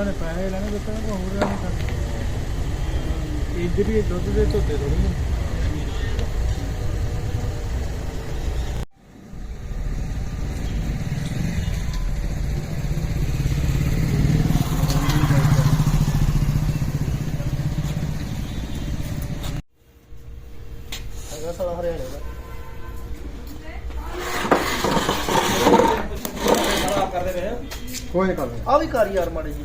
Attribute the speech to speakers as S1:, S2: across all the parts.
S1: ਇਹਨਾਂ ਨੇ ਪੈਸੇ ਲੈਣੇ ਦਿੱਤੇ ਨੇ ਕੋਈ ਹੋਰ ਲੈਣੇ ਕਰਨੇ। ਇੱਧਰ ਹੀ ਦੁੱਧ ਦੇ ਧੋਤੇ ਥੋੜੀ
S2: ਹੈਗਾ ਸਾਲਾ ਹਰਿਆਣੇ ਦਾ।
S1: ਕੋਈ ਨਹੀਂ। ਕਰਦਾ
S2: ਆ ਵੀ ਕਰ ਯਾਰ ਮਾੜੇ ਜੀ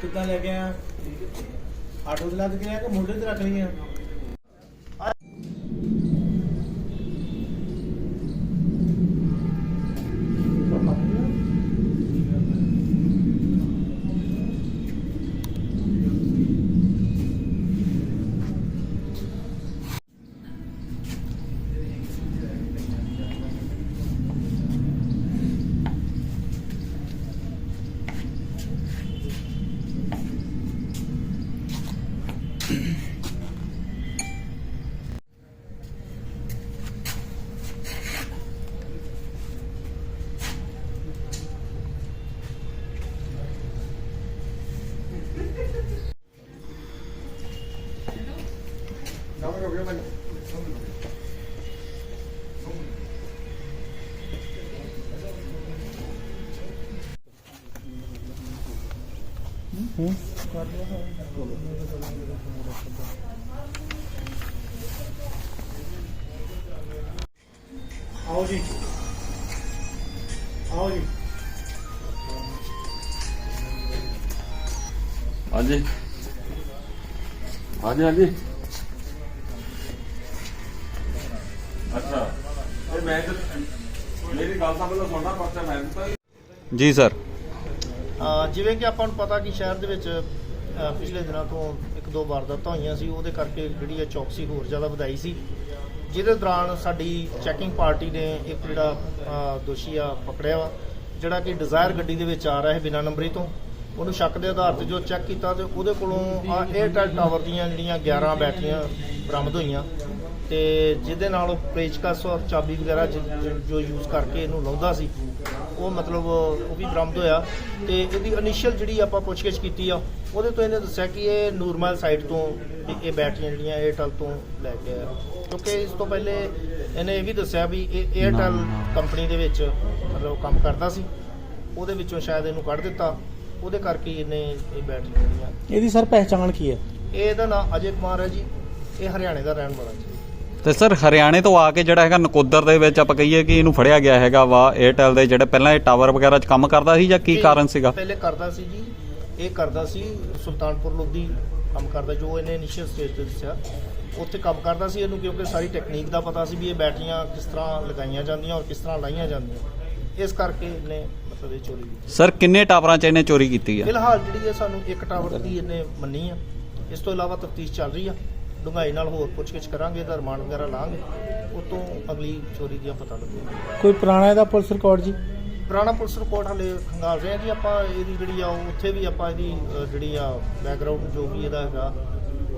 S1: ਕਿੱਦਾਂ ਲੈ ਕੇ ਆਇਆ? ਆਟੋ ਤੇ ਲੱਦ ਕੇ ਆਇਆ ਕਿ ਮੋਢੇ ਤੇ ਰੱਖ ਲਈਆਂ? 哪个？别问了。ਜੀ
S3: ਹਾਂਜੀ। ਹਾਂਜੀ ਹਾਂਜੀ। ਅੱਛਾ। ਇਹ ਮੈਂ ਤਾਂ ਮੇਰੀ ਗੱਲ ਤਾਂ ਪਹਿਲਾਂ ਸੁਣਨਾ ਪਰਚਾ ਮੈਂ ਦਿੱਤਾ ਸੀ।
S4: ਜੀ, ਸਰ।
S2: ਅਹ ਜਿਵੇਂ ਕਿ ਆਪਾਂ ਨੂੰ ਪਤਾ ਕਿ ਸ਼ਹਿਰ ਦੇ ਵਿੱਚ ਪਿਛਲੇ ਦਿਨਾਂ ਤੋਂ ਇੱਕ ਦੋ ਵਾਰਦਾਤਾਂ ਹੋਈਆਂ ਸੀ, ਉਹਦੇ ਕਰਕੇ ਜਿਹੜੀ ਹੈ ਚੌਕਸੀ ਹੋਰ ਜ਼ਿਆਦਾ ਵਧਾਈ ਸੀ। ਜਿਹਦੇ ਦੌਰਾਨ ਸਾਡੀ ਚੈਕਿੰਗ ਪਾਰਟੀ ਨੇ ਇੱਕ ਜਿਹੜਾ ਦੋਸ਼ੀ ਆ ਪਕੜਿਆ ਵਾ, ਜਿਹੜਾ ਕਿ ਡਿਜ਼ਾਇਰ ਗੱਡੀ ਦੇ ਵਿੱਚ ਆ ਰਿਹਾ ਹੈ ਬਿਨਾਂ ਨੰਬਰੀ ਤੋਂ। ਉਹਨੂੰ ਸ਼ੱਕ ਦੇ ਆਧਾਰ ਤੇ ਜੋ ਚੈੱਕ ਕੀਤਾ ਤੇ ਉਹਦੇ ਕੋਲੋਂ ਆ 에ਅਰਟੈਲ ਟਾਵਰ ਦੀਆਂ ਜਿਹੜੀਆਂ 11 ਬੈਟਰੀਆਂ ਬਰਾਮਦ ਹੋਈਆਂ। ਤੇ ਜਿਹਦੇ ਨਾਲ ਉਹ ਪੇਚਕਸ ਔਰ ਚਾਬੀ ਵਗੈਰਾ ਜ- ਜ- ਜੋ ਯੂਜ਼ ਕਰਕੇ ਇਹਨੂੰ ਲਾਉਂਦਾ ਸੀ ਉਹ ਮਤਲਬ ਉਹ ਵੀ ਬਰਾਮਦ ਹੋਇਆ। ਤੇ ਇਹਦੀ ਇਨੀਸ਼ੀਅਲ ਜਿਹੜੀ ਆਪਾਂ ਪੁੱਛਗਿੱਛ ਕੀਤੀ ਆ ਉਹਦੇ ਤੋਂ ਇਹਨੇ ਦੱਸਿਆ ਕਿ ਇਹ ਨੂਰਮਲ ਸਾਈਡ ਤੋਂ ਇਹ ਬੈਟਰੀਆਂ ਜਿਹੜੀਆਂ 에ਅਰਟੈਲ ਤੋਂ ਲੈ ਕੇ ਆਇਆ। ਕਿਉਂਕਿ ਇਸ ਤੋਂ ਪਹਿਲੇ ਇਹਨੇ ਇਹ ਵੀ ਦੱਸਿਆ ਵੀ ਇਹ 에ਅਰਟੈਲ ਕੰਪਨੀ ਦੇ ਵਿੱਚ ਮਤਲਬ ਕੰਮ ਕਰਦਾ ਸੀ। ਉਹਦੇ ਵਿੱਚੋਂ ਸ਼ਾਇਦ ਇਹਨੂੰ ਕੱਢ ਦਿੱਤਾ। ਉਹਦੇ ਕਰਕੇ ਹੀ ਇਹਨੇ ਇਹ ਬੈਟਰੀਆਂ ਜਿਹੜੀਆਂ
S1: ਇਹਦੀ ਸਰ ਪਹਿਚਾਣ ਕੀ ਹੈ?
S2: ਇਹ ਇਹਦਾ ਨਾਮ ਅਜੇ ਕੁਮਾਰ ਹੈ ਜੀ। ਇਹ ਹਰਿਆਣੇ ਦਾ ਰਹਿਣ ਵਾਲਾ ਜੀ।
S4: ਤੇ ਸਰ ਹਰਿਆਣੇ ਤੋਂ ਆ ਕੇ ਜਿਹੜਾ ਹੈਗਾ ਨਕੋਦਰ ਦੇ ਵਿੱਚ ਆਪਾਂ ਕਹੀਏ ਕਿ ਇਹਨੂੰ ਫੜਿਆ ਗਿਆ ਹੈਗਾ ਵਾ 에ਅਰਟੈਲ ਦੇ ਜਿਹੜੇ ਪਹਿਲਾਂ ਇਹ ਟਾਵਰ ਵਗੈਰਾ 'ਚ ਕੰਮ ਕਰਦਾ ਸੀ ਜਾਂ ਕੀ ਕਾਰਨ ਸੀਗਾ?
S2: ਪਹਿਲੇ ਕਰਦਾ ਸੀ ਜੀ ਇਹ ਕਰਦਾ ਸੀ ਸੁਲਤਾਨਪੁਰ ਲੋਧੀ ਕੰਮ ਕਰਦਾ ਜੋ ਇਹਨੇ ਇਨੀਸ਼ੀਅਲ ਸਟੇਜ ਤੇ ਦੱਸਿਆ। ਉੱਥੇ ਕੰਮ ਕਰਦਾ ਸੀ ਇਹਨੂੰ ਕਿਉਂਕਿ ਸਾਰੀ ਟੈਕਨੀਕ ਦਾ ਪਤਾ ਸੀ ਵੀ ਇਹ ਬੈਟਰੀਆਂ ਕਿਸ ਤਰ੍ਹਾਂ ਲਗਾਈਆਂ ਜਾਂਦੀਆਂ ਔਰ ਕਿਸ ਤਰ੍ਹਾਂ ਲਾਈਆਂ ਜਾਂਦੀਆਂ। ਇਸ ਕਰਕੇ ਇਹਨੇ ਮਤਲਬ ਇਹ ਚੋਰੀ ਕੀਤੀ।
S4: ਸਰ ਕਿੰਨੇ ਟਾਵਰਾਂ 'ਚ ਇਹਨੇ ਚੋਰੀ ਕੀਤੀ ਹੈ
S2: ਫਿਲਹਾਲ ਜਿਹੜੀ ਹੈ ਸਾਨੂੰ ਇੱਕ ਟਾਵਰ ਦੀ ਇਹਨੇ ਮੰਨੀ ਆ। ਇਸ ਤੋਂ ਇਲਾਵਾ ਤਫਤੀਸ਼ ਚੱਲ ਰਹੀ ਆ। ਡੂੰਘਾਈ ਨਾਲ ਹੋਰ ਪੁੱਛਗਿੱਛ ਕਰਾਂਗੇ ਤਾਂ ਰਿਮਾਂਡ ਵਗੈਰਾ ਲਾਂਗੇ ਉਤੋਂ ਅਗਲੀ ਚੋਰੀ ਦੀਆਂ ਪਤਾ ਲੱਗੇਗਾ
S1: ਕੋਈ ਪੁਰਾਣਾ ਇਹਦਾ ਪੁਲਿਸ ਰਿਕਾਰਡ ਜੀ?
S2: ਪੁਰਾਣਾ ਪੁਲਿਸ ਰਿਪੋਰਟ ਹਲੇ ਖੰਗਾਲ ਰਹੇ ਆ ਜੀ ਆਪਾਂ ਇਹਦੀ ਜਿਹੜੀ ਆ ਉਹ ਉੱਥੇ ਵੀ ਆਪਾਂ ਇਹਦੀ ਅ, ਜਿਹੜੀ ਆ ਬੈਕਗ੍ਰਾਉਂਡ ਜੋ ਵੀ ਇਹਦਾ ਹੈਗਾ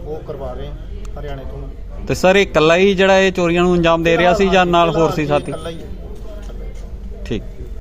S2: ਉਹ ਕਰਵਾ ਰਹੇ ਆ ਹਰਿਆਣੇ ਤੋਂ।
S4: ਤੇ ਸਰ ਇਹ ਇਕੱਲਾ ਹੀ ਜਿਹੜਾ ਇਹ ਚੋਰੀਆਂ ਨੂੰ ਅੰਜਾਮ ਦੇ ਰਿਹਾ ਸੀ ਜਾਂ ਨਾਲ ਹੋਰ ਸੀ ਸਾਥੀ?
S2: ਇਕੱਲਾ ਹੀ ਹੈ।